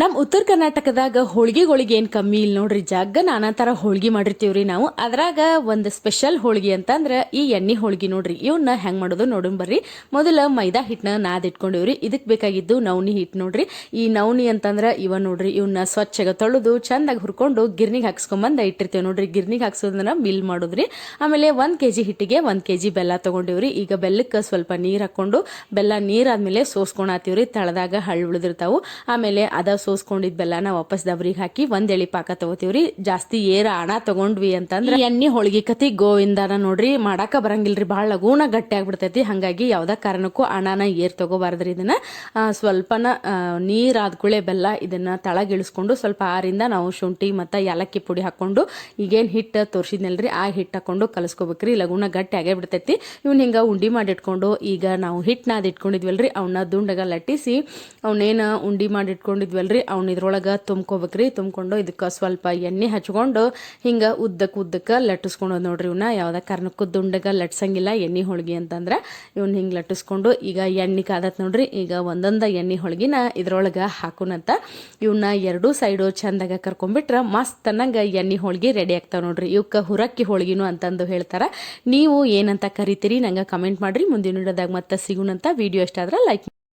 ನಮ್ಮ ಉತ್ತರ ಕರ್ನಾಟಕದಾಗ ಹೋಳಿಗೆಗಳಿಗೆ ಏನು ಕಮ್ಮಿ ಇಲ್ಲ ನೋಡ್ರಿ ಜಗ್ಗ ನಾನಾ ಥರ ಹೋಳಿಗೆ ಮಾಡಿರ್ತೀವ್ರಿ ನಾವು. ಅದ್ರಾಗ ಒಂದು ಸ್ಪೆಷಲ್ ಹೋಳಿಗೆ ಅಂತಂದ್ರೆ ಈ ಎಣ್ಣೆ ಹೋಳಿಗೆ ನೋಡ್ರಿ ಇವನ್ನ ಹೆಂಗೆ ಮಾಡೋದು ನೋಡೋಣ ಬರ್ರಿ. ಮೊದಲ ಮೈದಾ ಹಿಟ್ಟನ್ನ ನಾದಿಟ್ಕೊಂಡಿವ್ರಿ ಇದಕ್ಕೆ ಬೇಕಾಗಿದ್ದು ನವನಿ ಹಿಟ್ಟು ನೋಡ್ರಿ. ಈ ನವನಿ ಅಂತಂದ್ರೆ ಇವ ನೋಡ್ರಿ ಇವನ್ನ ಸ್ವಚ್ಛಗ ತೊಳೆದು ಚಂದಾಗಿ ಹುರ್ಕೊಂಡು ಗಿರ್ನಿಗೆ ಹಾಕ್ಸ್ಕೊಂಬಂದು ಇಟ್ಟಿರ್ತೇವೆ ನೋಡ್ರಿ. ಗಿರ್ನಿಗೆ ಹಾಕ್ಸೋದನ್ನ ಮಿಲ್ ಮಾಡೋದ್ರಿ. ಆಮೇಲೆ ಒಂದು ಕೆ ಜಿ ಹಿಟ್ಟಿಗೆ ಒಂದು ಕೆ ಜಿ ಬೆಲ್ಲ ತೊಗೊಂಡಿವ್ರಿ. ಈಗ ಬೆಲ್ಲಕ್ಕೆ ಸ್ವಲ್ಪ ನೀರು ಹಾಕ್ಕೊಂಡು, ಬೆಲ್ಲ ನೀರಾದ್ಮೇಲೆ ಸೋಸ್ಕೊಳತ್ತೀವ್ರಿ ತಳದಾಗ ಹಳ್ಳು ಉಳಿದಿರ್ತಾವೆ. ಆಮೇಲೆ ಅದ ಸೋಸ್ಕೊಂಡಿದ್ ಬೆಲ್ಲನ ವಾಪಸ್ ದಬ್ರಿಗೆ ಹಾಕಿ ಒಂದ್ ಎಳಿ ಪಾಕ ತಗೋತೀವ್ರಿ. ಜಾಸ್ತಿ ಏರ ಹಣ ತಗೊಂಡ್ವಿ ಅಂತಂದ್ರೆ ಎಣ್ಣೆ ಹೋಳಿಗೆ ಕತಿ ಗೋವಿಂದನ ನೋಡ್ರಿ ಮಾಡಾಕ ಬರಂಗಿಲ್ರಿ ಬಹಳ ಲಗೂನ ಗಟ್ಟಿ ಆಗ್ಬಿಡ್ತೈತಿ. ಹಂಗಾಗಿ ಯಾವ್ದ ಕಾರಣಕ್ಕೂ ಹಣನ ಏರ್ ತಗೋಬಾರ್ದ್ರಿ ಇದನ್ನ. ಸ್ವಲ್ಪನ ನೀರ್ ಆದ್ಕೂಳೆ ಬೆಲ್ಲ ಇದನ್ನ ತಳಗಿಳಿಸ್ಕೊಂಡು ಸ್ವಲ್ಪ ಆರಿಂದ ನಾವು ಶುಂಠಿ ಮತ್ತು ಏಲಕ್ಕಿ ಪುಡಿ ಹಾಕೊಂಡು ಈಗೇನು ಹಿಟ್ಟು ತೋರಿಸಿದ್ನಲ್ರಿ, ಆ ಹಿಟ್ಟು ಹಾಕೊಂಡು ಕಲಸ್ಕೋಬೇಕ್ರಿ. ಲಗೂನ ಗಟ್ಟಿ ಆಗೇ ಬಿಡ್ತೈತಿ. ಇವ್ನ ಹಿಂಗ ಉಂಡಿ ಮಾಡಿಟ್ಕೊಂಡು ಈಗ ನಾವು ಹಿಟ್ಟನ್ನ ಅದು ಇಟ್ಕೊಂಡಿದ್ವಲ್ರಿ ಅವನ್ನ ದುಂಡಗ ಲಟ್ಟಿಸಿ ಅವನೇನು ಉಂಡಿ ಮಾಡಿ ಇಟ್ಕೊಂಡಿದ್ವಲ್ರಿ ಅವ್ನ ಇದ್ರೊಳಗೆ ತುಂಬ್ಕೋಬೇಕ್ರಿ, ತುಂಬ್ಕೊಂಡು ಇದಕ್ಕೆ ಸ್ವಲ್ಪ ಎಣ್ಣೆ ಹಚ್ಕೊಂಡು ಹಿಂಗೆ ಉದ್ದಕ್ಕೆ ಉದ್ದಕ್ಕೆ ಲಟ್ಟಿಸ್ಕೊಳೋದು ನೋಡ್ರಿ ಇವನ್ನ ಯಾವುದೇ ಕಾರಣಕ್ಕೂ ದುಂಡಗ ಲಟ್ಸಂಗಿಲ್ಲ, ಎಣ್ಣೆ ಹೋಳಿಗೆ ಅಂತಂದ್ರೆ ಇವನ್ನ ಹಿಂಗೆ ಲಟ್ಟಿಸ್ಕೊಂಡು ಈಗ ಎಣ್ಣೆ ಕಾದತ್ ನೋಡ್ರಿ, ಈಗ ಒಂದೊಂದು ಎಣ್ಣೆ ಹೋಳಿಗೆನ ಇದ್ರೊಳಗೆ ಹಾಕೋನಂತ ಇವನ್ನ ಎರಡೂ ಸೈಡು ಚಂದಾಗ ಕರ್ಕೊಂಡ್ಬಿಟ್ರೆ ಮಸ್ತ್ ಅನ್ನಂಗೆ ಎಣ್ಣೆ ಹೋಳಿಗೆ ರೆಡಿ ಆಗ್ತಾವೆ ನೋಡ್ರಿ. ಇವಕ್ಕೆ ಹುರಕ್ಕಿ ಹೋಳಿಗೆನು ಅಂತಂದು ಹೇಳ್ತಾರೆ. ನೀವು ಏನಂತ ಕರಿತೀರಿ, ನಂಗೆ ಕಮೆಂಟ್ ಮಾಡಿರಿ. ಮುಂದಿನ ವಿಡಿಯೋದಾಗ ಮತ್ತೆ ಸಿಗೋಣಂತ ವಿಡಿಯೋ ಇಷ್ಟ ಆದ್ರೆ ಲೈಕ್